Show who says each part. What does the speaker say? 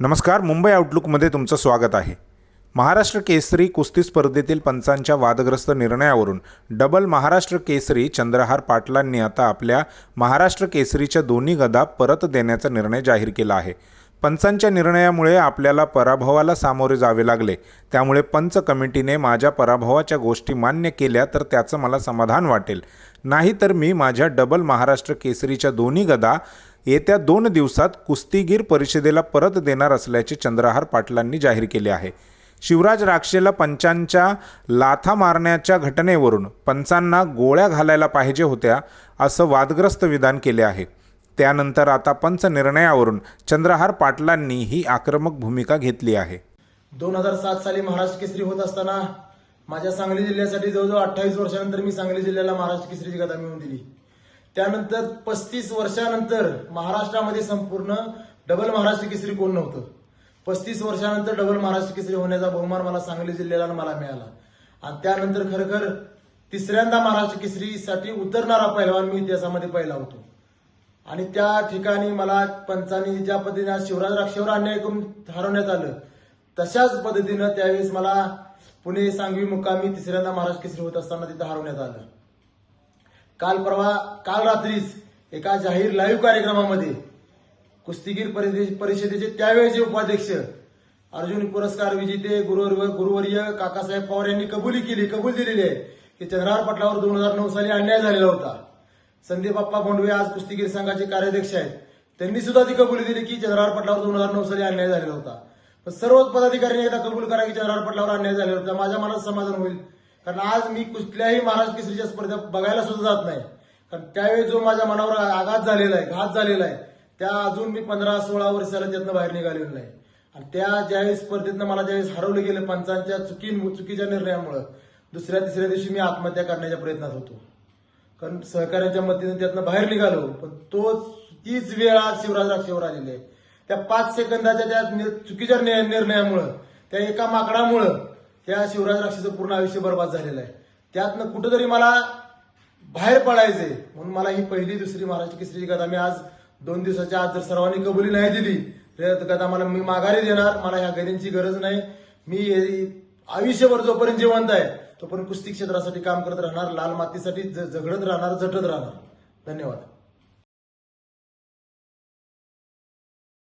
Speaker 1: नमस्कार मुंबई आउटलुकमध्ये तुमचं स्वागत आहे. महाराष्ट्र केसरी कुस्ती स्पर्धेतील पंचांच्या वादग्रस्त निर्णयावरून डबल महाराष्ट्र केसरी चंद्रहार पाटलांनी आता आपल्या महाराष्ट्र केसरीच्या दोन्ही गदा परत देण्याचा निर्णय जाहीर केला आहे. पंचांच्या निर्णयामुळे आपल्याला पराभवाला सामोरे जावे लागले. त्यामुळे पंच कमिटीने माझ्या पराभवाच्या गोष्टी मान्य केल्या तर त्याचं मला समाधान वाटेल. नाहीतर मी माझ्या डबल महाराष्ट्र केसरीच्या दोन्ही गदा येत्या दोन दिवसात कुस्तीगीर परिषदेला परत देणार असल्याचे चंद्रहार पाटलांनी जाहीर केले आहे. शिवराज राक्षेला पंचांच्या लाथा मारण्याच्या घटनेवरून पंचांना गोळ्या घालायला पाहिजे होत्या असं वादग्रस्त विधान केले आहे. त्यानंतर आता पंच निर्णयावरून चंद्रहार पाटलांनी ही आक्रमक भूमिका घेतली आहे.
Speaker 2: दोन हजार सात साली महाराष्ट्र केसरी होत असताना माझ्या सांगली जिल्ह्यासाठी जवळजवळ अठ्ठावीस वर्षानंतर मी सांगली जिल्ह्याला महाराष्ट्र केसरीची गदा मिळवून दिली. त्यानंतर पस्तीस वर्षानंतर महाराष्ट्रामध्ये संपूर्ण डबल महाराष्ट्र केसरी कोण नव्हतं? पस्तीस वर्षानंतर डबल महाराष्ट्र केसरी होण्याचा बहुमान मला सांगली जिल्ह्याला मला मिळाला. आणि त्यानंतर खरखर तिसऱ्यांदा महाराष्ट्र केसरीसाठी उतरणारा पैलवान मी इतिहासामध्ये पहिला होतो. आणि त्या ठिकाणी मला पंचांनी ज्या पद्धतीने शिवराज राक्षेवर अन्याय करून हरवण्यात आलं तशाच पद्धतीनं त्यावेळेस मला पुणे सांगवी मुक्कामी तिसऱ्यांदा महाराष्ट्र केसरी होत असताना तिथं हरवण्यात आलं. काल परवा काल रात्रीच एका जाहीर लाईव्ह कार्यक्रमामध्ये कुस्तीगीर परिषदेचे त्यावेळेचे उपाध्यक्ष अर्जुन पुरस्कार विजेते गुरुवर गुरुवर्य काकासाहेब पवार यांनी कबुली केली कबूल दिलेली आहे की चंद्रहार पटलावर दोन हजार नऊ साली अन्याय झालेला होता. संदीप बाप्पा भोंडवे आज कुस्तीगीर संघाचे कार्याध्यक्ष आहेत. त्यांनी सुद्धा ती कबुली दिली की चंद्रहार पटलावर दोन हजार नऊ साली अन्याय झालेला होता. पण सर्वच पदाधिकाऱ्यांनी एकदा कबूल करा की चंद्रहार पटलावर अन्याय झालेला होता. माझ्या मनात समाधान होईल. कारण आज मी कुठल्याही महाराष्ट्र केसरीच्या स्पर्धा बघायला सुद्धा जात नाही. कारण त्यावेळी जो माझ्या मनावर आघात झालेला आहे घात झालेला आहे त्या अजून मी पंधरा सोळा वर्षाला त्यातनं बाहेर निघालेलो नाही. आणि त्या ज्यावेळेस स्पर्धेतनं मला ज्यावेळेस हरवलं गेलं पंचांच्या चुकी चुकीच्या निर्णयामुळं दुसऱ्या तिसऱ्या दिवशी मी आत्महत्या करण्याच्या प्रयत्नात होतो. कारण सहकार्यांच्या मदतीने त्यातनं बाहेर निघालो पण तोच तीच वेळ आज शिवराज राक्षेवर आलेली. आहे त्या पाच सेकंदाच्या त्या चुकीच्या निर्णयामुळं त्या एका माकडामुळं त्या शिवराज राक्षीचं पूर्ण आयुष्य बर्बाद झालेलं आहे. त्यातनं कुठंतरी मला बाहेर पडायचंय म्हणून मला ही पहिली दुसरी महाराष्ट्र केसरीची गदा मी आज दोन दिवसाच्या आज जर सर्वांनी कबुली नाही दिली तर गदा मला मी माघारी देणार मला ह्या गदींची गरज नाही. मी आयुष्यभर जोपर्यंत जिवंत आहे तोपर्यंत कुस्ती क्षेत्रासाठी काम करत राहणार लाल मातीसाठी झगडत राहणार झटत राहणार. धन्यवाद.